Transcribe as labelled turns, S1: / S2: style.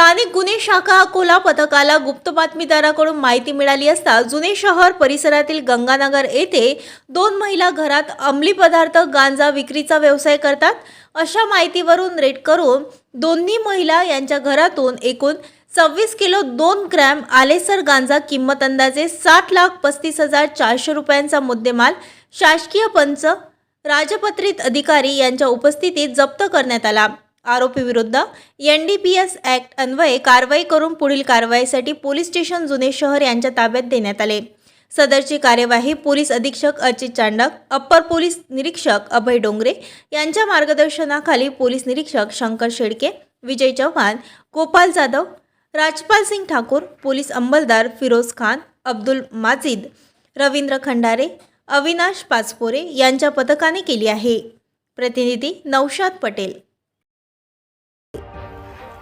S1: स्थानिक गुन्हे शाखा अकोला पथकाला गुप्त बातमीदाराकडून माहिती मिळाली असता जुने शहर परिसरातील गंगानगर येथे दोन महिला घरात अंमली पदार्थ गांजा विक्रीचा व्यवसाय करतात. अशा माहितीवरून रेट करून दोन्ही महिला यांच्या घरातून एकूण सव्वीस किलो दोन ग्रॅम आलेसर गांजा किंमत अंदाजे साठ लाख पस्तीस हजार चारशे रुपयांचा मुद्देमाल शासकीय पंच राजपत्रित अधिकारी यांच्या उपस्थितीत जप्त करण्यात आला. आरोपीविरुद्ध N D P S act अन्वये कारवाई करून पुढील कारवाईसाठी पोलीस स्टेशन जुने शहर यांच्या ताब्यात देण्यात आले. सदरची कार्यवाही पोलीस अधीक्षक अर्चित चांडक अप्पर पोलीस निरीक्षक अभय डोंगरे यांच्या मार्गदर्शनाखाली पोलीस निरीक्षक शंकर शेडके विजय चव्हाण गोपाल जाधव राजपाल सिंग ठाकूर पोलीस अंमलदार फिरोज खान अब्दुल माजिद रवींद्र खंडारे अविनाश पाचपोरे यांच्या पथकाने केली आहे. प्रतिनिधी नौशाद पटेल.